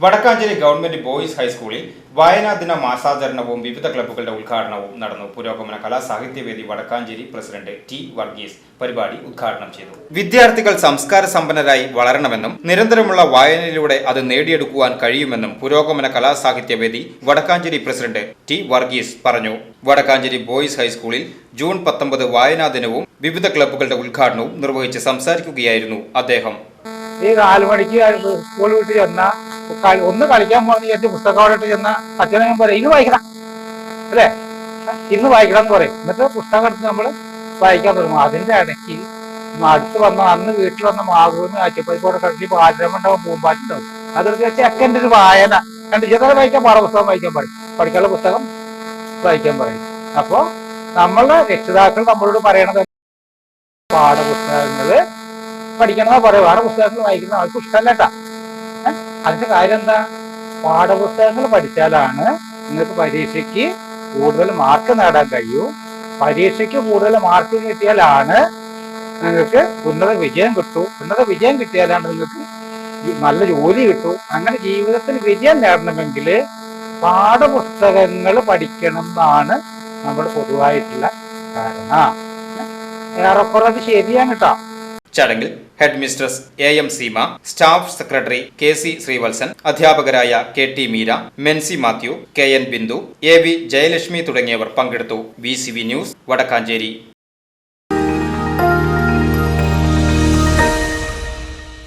Vadakkanchery government boys ഹൈസ്കൂളിൽ വായനാ ദിന മാസാചരണവും വിവിധ ക്ലബ്ബുകളുടെ ഉദ്ഘാടനവും നടന്നു. പുരോഗമന കലാ സാഹിത്യവേദി വടക്കാഞ്ചേരി പ്രസിഡന്റ് ടി വർഗീസ് പരിപാടി ഉദ്ഘാടനം ചെയ്തു. വിദ്യാർത്ഥികൾ സംസ്കാര സമ്പന്നരായി വളരണമെന്നും നിരന്തരമുള്ള വായനയിലൂടെ അത് നേടിയെടുക്കുവാൻ കഴിയുമെന്നും പുരോഗമന കലാ സാഹിത്യവേദി വടക്കാഞ്ചേരി പ്രസിഡന്റ് ടി വർഗീസ് പറഞ്ഞു. വടക്കാഞ്ചേരി ബോയ്സ് ഹൈസ്കൂളിൽ ജൂൺ പത്തൊമ്പത് വായനാ ദിനവും വിവിധ ക്ലബ്ബുകളുടെ ഉദ്ഘാടനവും നിർവഹിച്ച് സംസാരിക്കുകയായിരുന്നു അദ്ദേഹം. ഈ നാല് മണിക്ക് സ്കൂൾ വിട്ട് ചെന്ന കളി- ഒന്ന് കളിക്കാൻ പോകുന്ന വിചാരിച്ച് പുസ്തകമായിട്ട് ചെന്ന അച്ഛനും പറയും ഇന്ന് വായിക്കണം. അല്ലേ? ഇന്ന് വായിക്കണം എന്ന് പറയും. എന്നിട്ട് പുസ്തകം എടുത്ത് നമ്മൾ വായിക്കാൻ തുടങ്ങും. അതിന്റെ ഇടയ്ക്ക് അടുത്ത് വന്ന അന്ന് വീട്ടിൽ വന്ന മാധുവിന് ആച്ചപ്പരിക്കോടെ കണ്ടി പാചകമുണ്ടാവും പൂമ്പാറ്റുണ്ടാവും അതൊരു ചെക്കന്റെ ഒരു വായന. കണ്ട് ചെറുതെ വായിക്കാൻ പാട പുസ്തകം വായിക്കാൻ പറയും പഠിക്കാനുള്ള പുസ്തകം വായിക്കാൻ പറയും. അപ്പോ നമ്മളെ രക്ഷിതാക്കൾ നമ്മളോട് പറയണത് പാഠപുസ്തകങ്ങൾ പഠിക്കണമെന്നാ പറയും വേറെ പുസ്തകങ്ങൾ വായിക്കുന്ന ആൾക്ക് ഇഷ്ടമല്ല? അതിന്റെ കാര്യം എന്താ പാഠപുസ്തകങ്ങൾ പഠിച്ചാലാണ് നിങ്ങൾക്ക് പരീക്ഷയ്ക്ക് കൂടുതൽ മാർക്ക് നേടാൻ കഴിയൂ. പരീക്ഷയ്ക്ക് കൂടുതൽ മാർക്ക് കിട്ടിയാലാണ് നിങ്ങൾക്ക് ഉന്നത വിജയം കിട്ടൂ. ഉന്നത വിജയം കിട്ടിയാലാണ് നിങ്ങൾക്ക് നല്ല ജോലി കിട്ടൂ. അങ്ങനെ ജീവിതത്തിൽ വിജയം നേടണമെങ്കിൽ പാഠപുസ്തകങ്ങൾ പഠിക്കണം എന്നാണ് നമ്മൾ പൊതുവായിട്ടുള്ള ധാരണ. ഏ? ഏറെക്കുറെ അത് ശരിയാണ് കേട്ടോ. ചടങ്ങിൽ headmistress A M Seema staff secretary K C Sreevalsan അധ്യാപകരായ K T Meera Mency Mathew K N Bindu A V Jayalakshmi തുടങ്ങിയവർ പങ്കെടുത്തു. V news Vadakkanchery.